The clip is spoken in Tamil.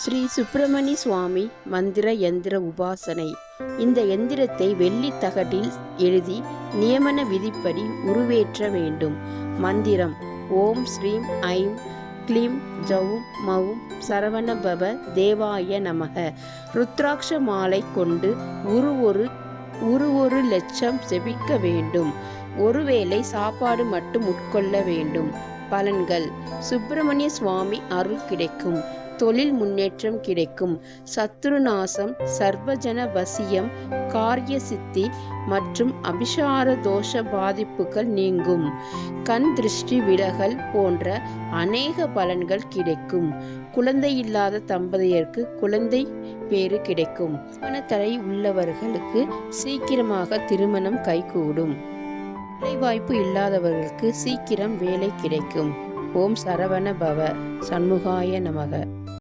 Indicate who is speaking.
Speaker 1: ஸ்ரீ சுப்பிரமணி சுவாமி மந்திர எந்திர உபாசனை. இந்த எந்திரத்தை வெள்ளி தகட்டில் எழுதி நியமன விதிப்படி உருவேற்ற வேண்டும். மந்திரம் ஓம் ஸ்ரீம் ஐம் க்ளீம் ஜவும் மவும் சரவணபவ தேவாய நமக. ருத்ராட்ச மாலை கொண்டு ஒரு ஒரு ஒரு ஒரு லட்சம் செபிக்க வேண்டும். ஒருவேளை சாப்பாடு மட்டும் உட்கொள்ள வேண்டும். பலன்கள். சுப்பிரமணிய சுவாமி அருள் கிடைக்கும். தொழில் முன்னேற்றம் கிடைக்கும். சத்ருநாசம் சர்வஜன வசியம் காரிய சித்தி மற்றும் அபிஷார தோஷ பாதிப்புகள் நீங்கும். கண் திருஷ்டி விலகல் போன்ற அநேக பலன்கள் கிடைக்கும். குழந்தை இல்லாத தம்பதியருக்கு குழந்தை பேறு கிடைக்கும். திருமணத்தடை உள்ளவர்களுக்கு சீக்கிரமாக திருமணம் கைகூடும். வேலைவாய்ப்பு இல்லாதவர்களுக்கு சீக்கிரம் வேலை கிடைக்கும். ஓம் சரவண பவ சண்முகாய நமக.